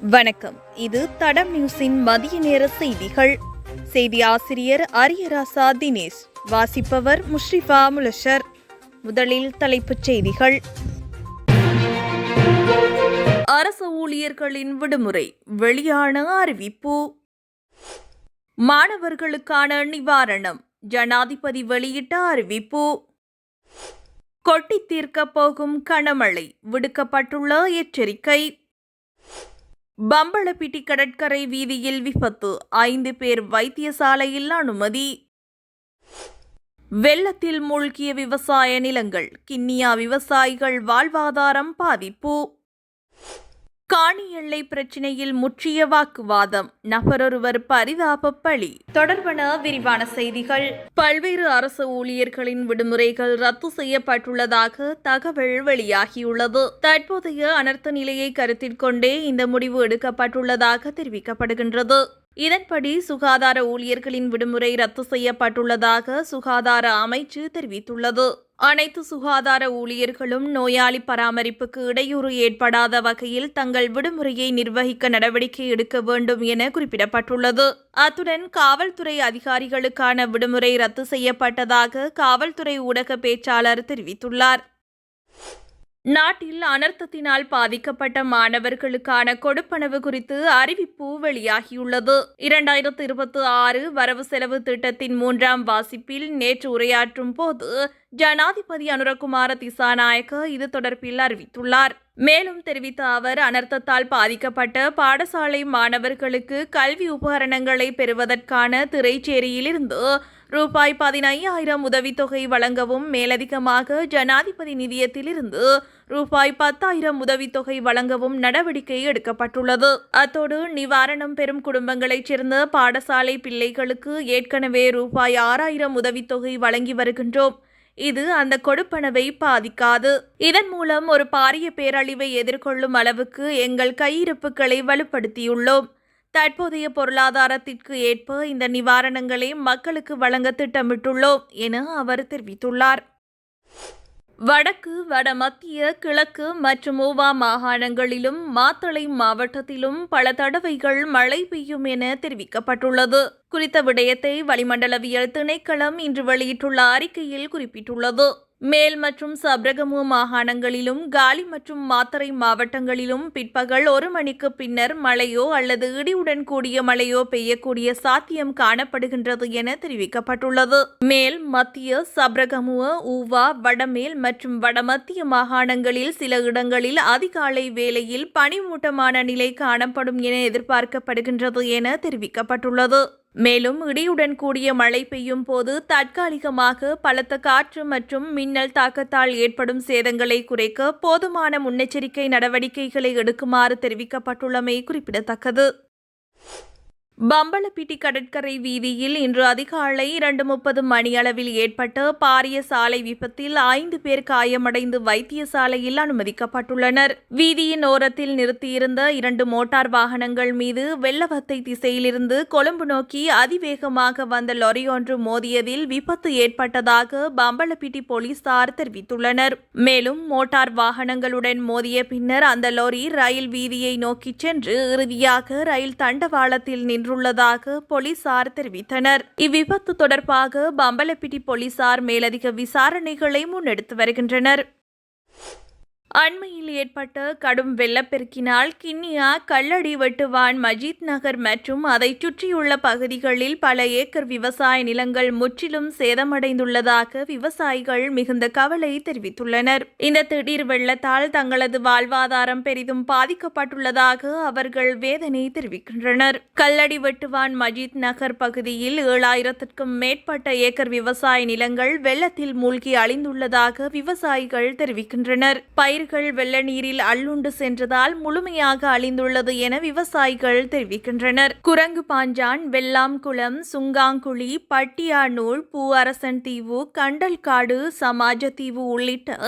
வணக்கம். இது தடம் நியூஸின் மதிய நேர செய்திகள். செய்தி ஆசிரியர் அரியராசா தினேஷ். வாசிப்பவர் முஷ்ரிஃபா முலஷர். முதலில் தலைப்புச் செய்திகள். அரசு ஊழியர்களின் விடுமுறை வெளியான அறிவிப்பு. மாணவர்களுக்கான நிவாரணம் ஜனாதிபதி வெளியிட்ட அறிவிப்பு. கொட்டி தீர்க்கப் போகும் கனமழை விடுக்கப்பட்டுள்ள எச்சரிக்கை. பம்பளப்பிட்டி கடற்கரை வீதியில் விபத்து. ஐந்து பேர் வைத்தியசாலையில் அனுமதி. வெள்ளத்தில் மூழ்கிய விவசாய நிலங்கள். கிண்ணியா விவசாயிகள் வாழ்வாதாரம் பாதிப்பு. காணி எல்லை பிரச்சினையில் முற்றிய வாக்குவாதம். நபரொருவர் பரிதாப பலி. தொடர்பான விரிவான செய்திகள். பல்வேறு அரசு ஊழியர்களின் விடுமுறைகள் ரத்து செய்யப்பட்டுள்ளதாக தகவல் வெளியாகியுள்ளது. தற்போதைய அனர்த்த நிலையை கருத்தில் கொண்டே இந்த முடிவு எடுக்கப்பட்டுள்ளதாக தெரிவிக்கப்படுகின்றது. இதன்படி சுகாதார ஊழியர்களின் விடுமுறை ரத்து செய்யப்பட்டுள்ளதாக சுகாதார அமைச்சு தெரிவித்துள்ளது. அனைத்து சுகாதார ஊழியர்களும் நோயாளி பராமரிப்புக்கு இடையூறு ஏற்படாத வகையில் தங்கள் விடுமுறையை நிர்வகிக்க நடவடிக்கை எடுக்க வேண்டும் என குறிப்பிடப்பட்டுள்ளது. அத்துடன் காவல்துறை அதிகாரிகளுக்கான விடுமுறை ரத்து செய்யப்பட்டதாக காவல்துறை ஊடக பேச்சாளர் தெரிவித்துள்ளார். நாட்டில் அனர்த்தத்தினால் பாதிக்கப்பட்ட மாணவர்களுக்கான கொடுப்பனவு குறித்து அறிவிப்பு வெளியாகியுள்ளது. இரண்டாயிரத்து இருபத்தி ஆறு வரவு செலவு திட்டத்தின் மூன்றாம் வாசிப்பில் நேற்று உரையாற்றும் போது ஜனாதிபதி அனுரகுமார திசாநாயக்க இது தொடர்பில் அறிவித்துள்ளார். மேலும் தெரிவித்த அவர் அனர்த்தத்தால் பாதிக்கப்பட்ட பாடசாலை மாணவர்களுக்கு கல்வி உபகரணங்களை பெறுவதற்கான திரைச்சேரியிலிருந்து ரூபாய் பதினையாயிரம் உதவித்தொகை வழங்கவும் மேலதிகமாக ஜனாதிபதி நிதியத்திலிருந்து ரூபாய் பத்தாயிரம் உதவித்தொகை வழங்கவும் நடவடிக்கை எடுக்கப்பட்டுள்ளது. அத்தோடு நிவாரணம் பெறும் குடும்பங்களைச் சேர்ந்த பாடசாலை பிள்ளைகளுக்கு ஏற்கனவே ரூபாய் ஆறாயிரம் உதவித்தொகை வழங்கி வருகின்றோம். இது அந்த கொடுப்பனவை பாதிக்காது. இதன் மூலம் ஒரு பாரிய பேரழிவை எதிர்கொள்ளும் அளவுக்கு எங்கள் கையிருப்புகளை வலுப்படுத்தியுள்ளோம். தற்போதைய பொருளாதாரத்திற்கு ஏற்ப இந்த நிவாரணங்களை மக்களுக்கு வழங்க திட்டமிட்டுள்ளோம் என அவர் தெரிவித்துள்ளார். வடக்கு வடமத்திய கிழக்கு மற்றும் ஓவா மாகாணங்களிலும் மாத்தளை மாவட்டத்திலும் பல தடவைகள் மழை பெய்யும் என தெரிவிக்கப்பட்டுள்ளது. குறித்த விடயத்தை வளிமண்டலவியல் திணைக்களம் இன்று வெளியிட்டுள்ள அறிக்கையில் குறிப்பிட்டுள்ளது. மேல் மற்றும் சப்ரகமு மாகாணங்களிலும் காலி மற்றும் மாத்தறை மாவட்டங்களிலும் பிற்பகல் ஒரு மணிக்கு பின்னர் மழையோ அல்லது இடியுடன் கூடிய மழையோ பெய்யக்கூடிய சாத்தியம் காணப்படுகின்றது என தெரிவிக்கப்பட்டுள்ளது. மேல் மத்திய சப்ரகமுவ ஊவா வடமேல் மற்றும் வடமத்திய மாகாணங்களில் சில இடங்களில் அதிகாலை வேளையில் பனிமூட்டமான நிலை காணப்படும் என எதிர்பார்க்கப்படுகின்றது என தெரிவிக்கப்பட்டுள்ளது. மேலும் இடியுடன் கூடிய மழை பெய்யும் போது தற்காலிகமாக பலத்த காற்று மற்றும் மின்னல் தாக்கத்தால் ஏற்படும் சேதங்களை குறைக்க போதுமான முன்னெச்சரிக்கை நடவடிக்கைகளை எடுக்குமாறு தெரிவிக்கப்பட்டுள்ளமை குறிப்பிடத்தக்கது. பம்பலப்பிட்டி கடற்கரை வீதியில் இன்று அதிகாலை இரண்டு முப்பது மணியளவில் ஏற்பட்ட பாரிய சாலை விபத்தில் ஐந்து பேர் காயமடைந்து வைத்தியசாலையில் அனுமதிக்கப்பட்டுள்ளனர். வீதியின் ஓரத்தில் நிறுத்தியிருந்த இரண்டு மோட்டார் வாகனங்கள் மீது வெள்ளவத்தை திசையிலிருந்து கொழும்பு நோக்கி அதிவேகமாக வந்த லொரி ஒன்று மோதியதில் விபத்து ஏற்பட்டதாக பம்பலப்பிட்டி போலீசார் தெரிவித்துள்ளனர். மேலும் மோட்டார் வாகனங்களுடன் மோதிய பின்னர் அந்த லொரி ரயில் வீதியை நோக்கிச் சென்று இறுதியாக ரயில் தண்டவாளத்தில் நின்று சென்றுள்ளதாக போலீசார் தெரிவித்தனர். இவ்விபத்து தொடர்பாக பம்பலப்பிட்டி போலீசார் மேலதிக விசாரணைகளை முன்னெடுத்து வருகின்றனர். அண்மையில் ஏற்பட்ட கடும் வெள்ளப்பெருக்கினால் கிண்ணியா கல்லடி வெட்டுவான் மஜித் நகர் மற்றும் அதை சுற்றியுள்ள பகுதிகளில் பல ஏக்கர் விவசாய நிலங்கள் முற்றிலும் சேதமடைந்துள்ளதாக விவசாயிகள் மிகுந்த கவலை தெரிவித்துள்ளனர். இந்த திடீர் வெள்ளத்தால் தங்களது வாழ்வாதாரம் பெரிதும் பாதிக்கப்பட்டுள்ளதாக அவர்கள் வேதனை தெரிவிக்கின்றனர். கல்லடி வெட்டுவான் மஜித் நகர் பகுதியில் ஏழாயிரத்திற்கும் மேற்பட்ட ஏக்கர் விவசாய நிலங்கள் வெள்ளத்தில் மூழ்கி அழிந்துள்ளதாக விவசாயிகள் தெரிவிக்கின்றனர். பயிர்கள் வெள்ள நீரில் அள்ளுண்டு சென்றதால் முழுமையாக அழிந்துள்ளது என விவசாயிகள் தெரிவிக்கின்றனர். குரங்கு பாஞ்சான் வெள்ளாம்குளம் சுங்காங்குழி பட்டியானூர் பூவரசன் தீவு கண்டல்காடு சமாஜ தீவு உள்ளிட்ட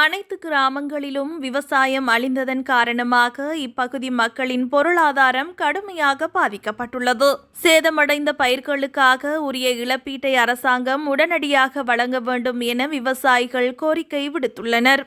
அனைத்து கிராமங்களிலும் விவசாயம் அழிந்ததன் காரணமாக இப்பகுதி மக்களின் பொருளாதாரம் கடுமையாக பாதிக்கப்பட்டுள்ளது. சேதமடைந்த பயிர்களுக்காக உரிய இழப்பீட்டை அரசாங்கம் உடனடியாக வழங்க வேண்டும் என விவசாயிகள் கோரிக்கை விடுத்துள்ளனர்.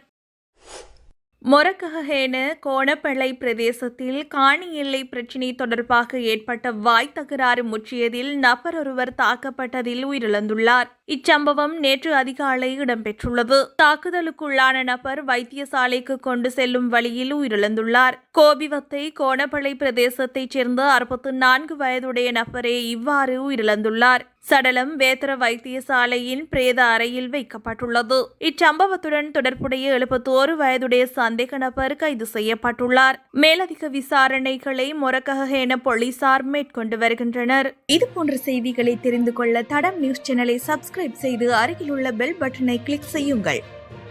மொரக்கஹேன கோணப்பளை பிரதேசத்தில் காணி எல்லை பிரச்சினை தொடர்பாக ஏற்பட்ட வாய் தகராறு முற்றியதில் நபர் ஒருவர் தாக்கப்பட்டதில் உயிரிழந்துள்ளார். இச்சம்பவம் நேற்று அதிகாலை இடம்பெற்றுள்ளது. தாக்குதலுக்குள்ளான நபர் வைத்தியசாலைக்கு கொண்டு செல்லும் வழியில் உயிரிழந்துள்ளார். கோபிவத்தை கோணப்பளை பிரதேசத்தைச் சேர்ந்த அறுபத்து நான்கு வயதுடைய நபரே இவ்வாறு உயிரிழந்துள்ளார். சடலம் வேத்தர வைத்தியசாலையின் பிரேத அறையில் வைக்கப்பட்டுள்ளது. இச்சம்பவத்துடன் தொடர்புடைய எழுபத்தோரு வயதுடைய சந்தேக நபர் கைது செய்யப்பட்டுள்ளார். மேலதிக விசாரணைகளை மொரக்கஹேன போலீசார் மேற்கொண்டு வருகின்றனர். இது போன்ற செய்திகளை தெரிந்து கொள்ள தடம் நியூஸ் சேனலை சப்ஸ்கிரைப் செய்து அருகிலுள்ள பெல் பட்டனை கிளிக் செய்யுங்கள்.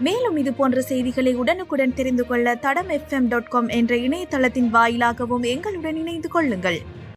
மேலும் இது போன்ற செய்திகளை உடனுக்குடன் தெரிந்து கொள்ள தடம் எஃப்எம் டாட் காம் என்ற இணையதளத்தின் வாயிலாகவும் எங்களுடன் இணைந்து கொள்ளுங்கள்.